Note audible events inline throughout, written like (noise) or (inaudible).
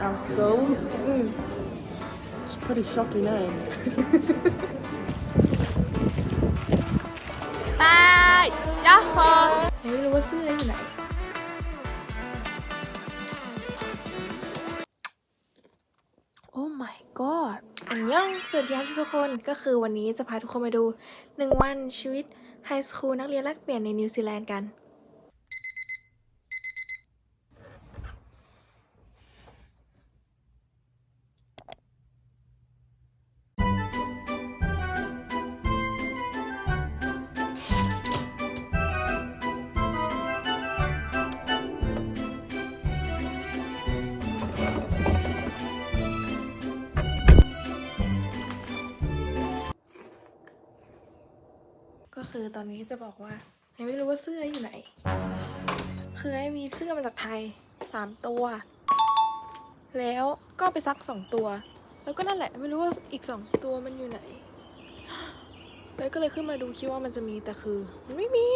our school. Mm. It's a pretty shocking name. บายยาโฮไม่รู้ว่าเสื้ออยู่ไหนโอ้ my god อันย่องสวัสดีครับทุกคน ก็คือวันนี้จะพาทุกคนมาดูหนึ่งวันชีวิตไฮสคูลนักเรียนแลกเปลี่ยนในนิวซีแลนด์กัน คือตอนนี้จะบอกว่ายังไม่รู้ว่าเสื้ออยู่ไหน คือไอ้มีเสื้อมาจากไทยสามตัว แล้วก็ไปซักสองตัว แล้วก็นั่นแหละไม่รู้ว่าอีกสองตัวมันอยู่ไหน แล้วก็เลยขึ้นมาดูคิดว่ามันจะมีแต่คือมันไม่มี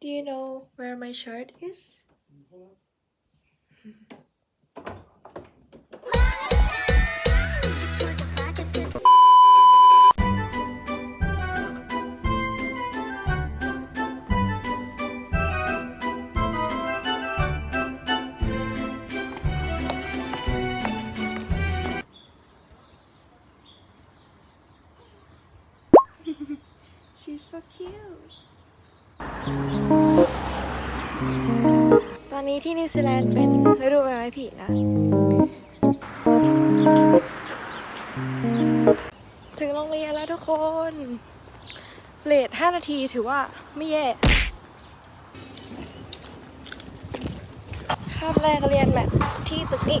Do you know where my shirt is? You ตอนนี้ที่นิวซีแลนด์เป็นฤดูใบไม้ผลินะ ถึงโรงเรียนแล้วทุกคนเลท5 นาทีถือว่าไม่แย่คาบแรกเรียนแมทที่ตึกนี้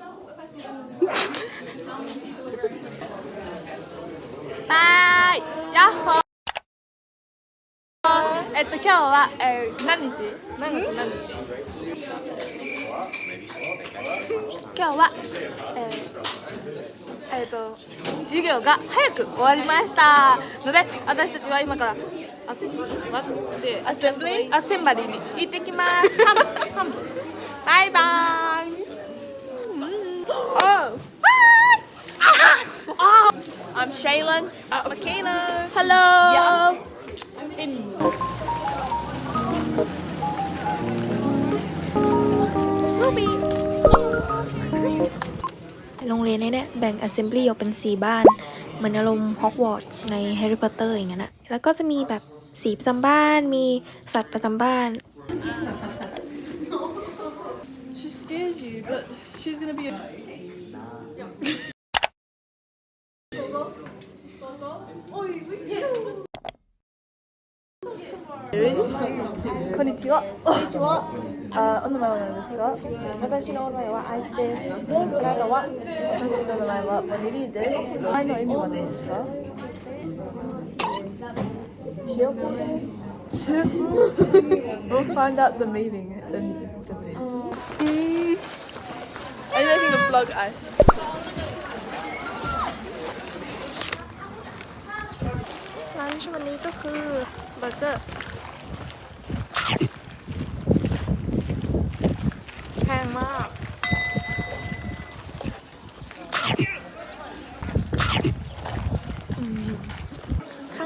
Bye ヤッホー。えっと今日は、えー、何日？何月何日？今日はえー、えーと授業が早く終わりました。ので私たちは今からあせわつで Assembly? アセンバリーに行ってきます。バイバイ Oh I'm Shaylin uh, Michaela Hello In Ruby โรงเรียนนี้เนี่ยแบ่ง assembly ออกเป็นสีบ้าน เหมือนอารมณ์ฮอกวอตส์ใน Harry Potter อย่างนั้นอะแล้วก็จะมีแบบสีประจำบ้าน มีสัตว์ประจำบ้าน She scares you, but she's gonna be a こんにちは。こんにちは。あ、お名前は何ですか。私の名前はアイスです。あなたは私の名前はバニリーです。名前の意味は何ですか。Cheerful です。Cheerful. we'll find out the meaning in Japanese. Are you making a vlog, Ice? ลันช์วันนี้ก็คือเบอร์เกอร์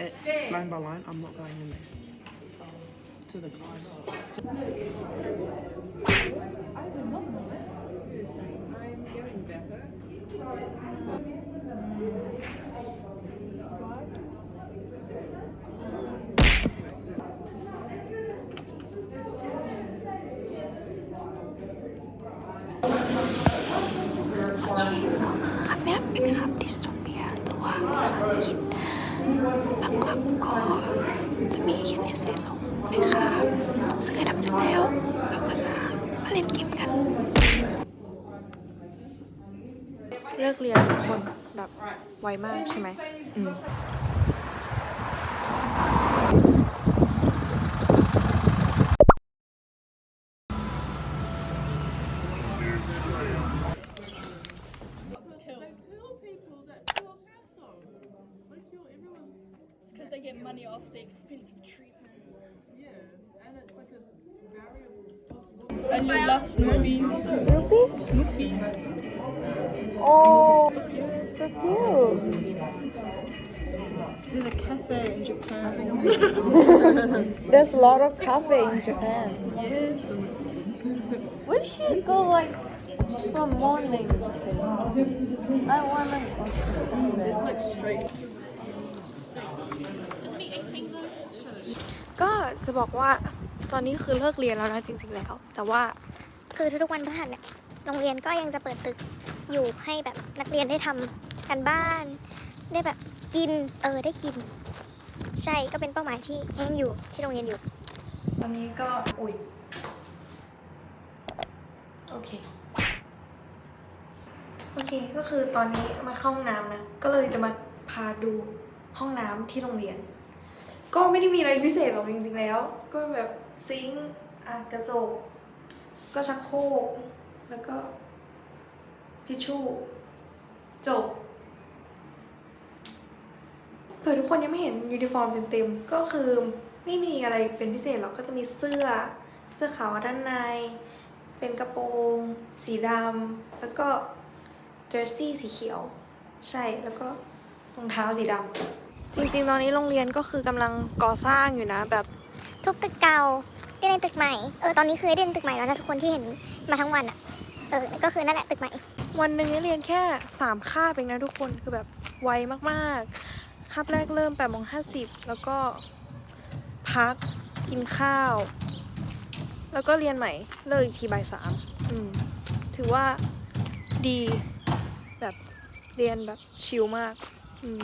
it line by line, I'm not going in there. To the guide. cặp ép bên cặp dystopia แต่ว่าภาษาอังกฤษ หลักๆก็จะมีเขียนเอเซส่งนะคะซึ่งได้ทำเสร็จแล้ว เราก็จะมาเล่นเกมกัน เลิกเรียนทุกคนแบบไวมากใช่ไหมอืม Because they get money off the expensive treatment. Yeah, and it's like a variable. And you love Snoopy. Snoopy? Snoopy. Oh, so cute. There's a cafe in Japan. (laughs) There's a lot of cafe in Japan. Yes. We should go like for morning. I wanna. It's like straight. ก็จะบอกว่าตอนนี้คือเลิกเรียนแล้วนะจริง ๆแล้ว แต่ว่าคือทุกๆวันพฤหัสเนี่ยโรงเรียนก็ยังจะเปิดตึกอยู่ให้แบบนักเรียนได้ทำกันบ้าน ได้แบบกินเออได้กิน ใช่ก็เป็นเป้าหมายที่ยังอยู่ที่โรงเรียนอยู่ ตอนนี้ก็อุ้ยโอเคโอเคก็คือตอนนี้มาเข้าห้องน้ำนะก็เลยจะมาพาดูห้องน้ำที่โรงเรียน ก็ไม่ได้มีอะไรพิเศษหรอกจริงๆแล้ว ก็แบบซิงค์อะกระจก ก็ชักโครกแล้วก็ ทิชชู่จบเผื่อทุกคนยังไม่เห็นยูนิฟอร์มเต็มๆ ก็คือไม่มีอะไรเป็นพิเศษหรอกก็จะมีเสื้อเสื้อขาวด้านใน เป็นกระโปรง สีดำแล้วก็เจอร์ซี่สีเขียว ใช่แล้วก็รองเท้าสีดำ จริงๆ ตอนนี้โรงเรียนก็คือกำลังก่อสร้างอยู่นะแบบทุบตึกเก่าได้เล่นตึกใหม่ เออ ตอนนี้คือได้เล่นตึกใหม่แล้วนะทุกคนที่เห็นมาทั้งวันอะ่ะเออ ก็คือนั่นแหละตึกใหม่ วันหนึ่งเรียนแค่3คาบเองนะทุกคนคือแบบไวมากๆคาบแรกเริ่ม8โมง50แล้วก็พักกินข้าว แล้วก็เรียนใหม่เลิกอีกทีบ่ายสามอืมถือว่าดีแบบเรียนแบบชิลมาก อืม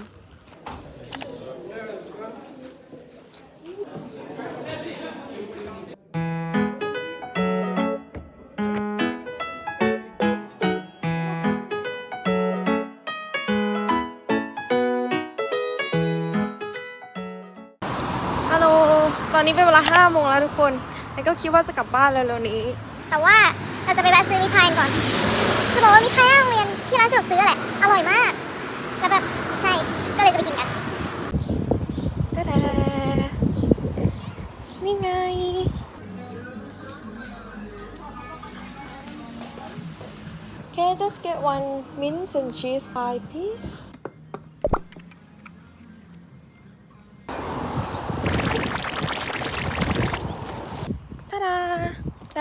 ตอนนี้เป็นเวลา5โมงแล้วทุกคนไอ้ก็คิดว่าจะกลับบ้านเร็วๆนี้ แต่ว่าเราจะไปแวะซื้อมิพายก่อน จะบอกว่ามิพายโรงเรียนที่ร้านสะดวกซื้อแหละ อร่อยมาก แล้วแบบใช่ ก็เลยจะไปกินกันตะแดนี่ไง Can I just get one mince and cheese pie, please?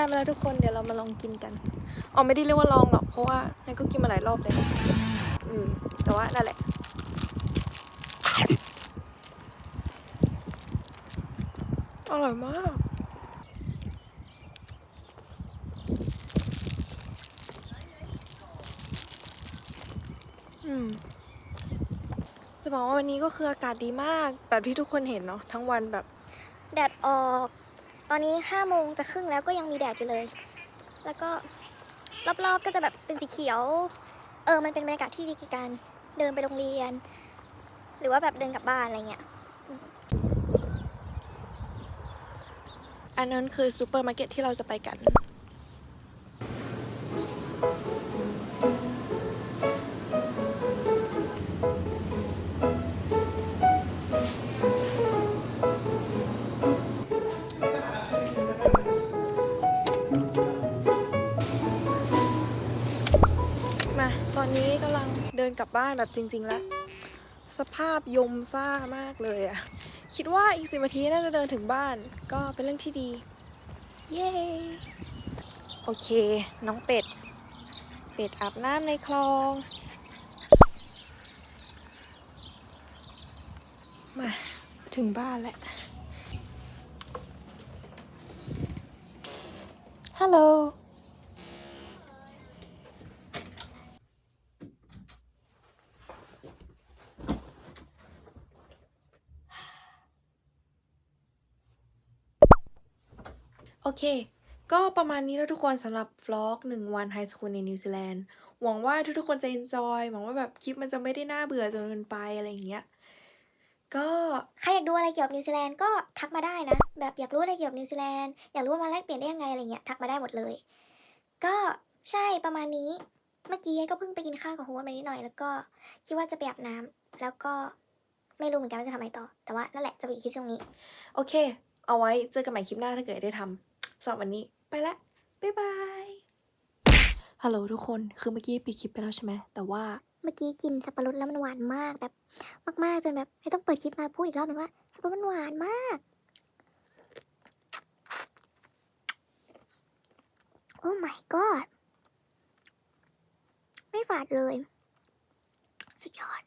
มาแล้วทุกคนเดี๋ยวเรามาลองกินกันอ๋อไม่ได้เรียกว่าลองหรอกเพราะว่านายก็กินมาหลายรอบเลยอืมแต่ว่านั่นแหละอร่อยมากอืมจะบอกว่าวันนี้ก็คืออากาศดีมากแบบที่ทุกคนเห็นเนาะทั้งวันแบบแดดออก ตอนนี้5โมงจะครึ่งแล้วก็ยังมีแดดอยู่เลย แล้วก็รอบๆก็จะแบบเป็นสีเขียว เออ มันเป็นบรรยากาศที่ดีกับการเดินไปโรงเรียน หรือว่าแบบเดินกลับบ้านอะไรเงี้ย อันนั้นคือซูเปอร์มาร์เก็ตที่เราจะไปกัน กลับบ้านแบบจริง ๆ แล้ว สภาพยมซ่ามากเลยอะคิดว่าอีกสิบนาทีน่าจะเดินถึงบ้านก็เป็นเรื่องที่ดี เย้โอเค น้องเป็ด เป็ดอาบน้ำในคลองมาถึงบ้านแล้วฮัลโหล โอเค ก็ประมาณนี้แล้วทุกคนสำหรับวล็อกหนึ่งวันไฮสคูลในนิวซีแลนด์หวังว่าทุกๆคนจะ enjoy หวังว่าแบบคลิปมันจะไม่ได้น่าเบื่อจนเกินไปอะไรอย่างเงี้ยก็ใครอยากดูอะไรเกี่ยวกับนิวซีแลนด์ก็ทักมาได้นะ แบบอยากรู้อะไรเกี่ยวกับนิวซีแลนด์อยากรู้ว่ามาแลกเปลี่ยนได้ยังไงอะไรเงี้ยทักมาได้หมดเลย ก็ใช่ประมาณนี้เมื่อกี้ก็เพิ่งไปกินข้าวกับโฮสต์มานิดหน่อย แล้วก็คิดว่าจะไปอาบน้ำแล้วก็ไม่รู้เหมือนกันว่าจะทำอะไรต่อ แต่ว่านั่นแหละจะไปอีกคลิปตรงนี้ โอเค เอาไว้เจอกันใหม่คลิปหน้าถ้าเกิดได้ทำ สำหรับวันนี้ไปละ บ๊ายบาย ฮัลโหลทุกคน คือเมื่อกี้ปิดคลิปไปแล้วใช่ไหม แต่ว่า เมื่อกี้กินสับปะรดแล้วมันหวานมากแบบ มากๆจนแบบไม่ต้องเปิดคลิปมาพูดอีกรอบหนึงว่าสับปะรดมันหวานมาก โอ้ my god ไม่ฝาดเลย สุดยอด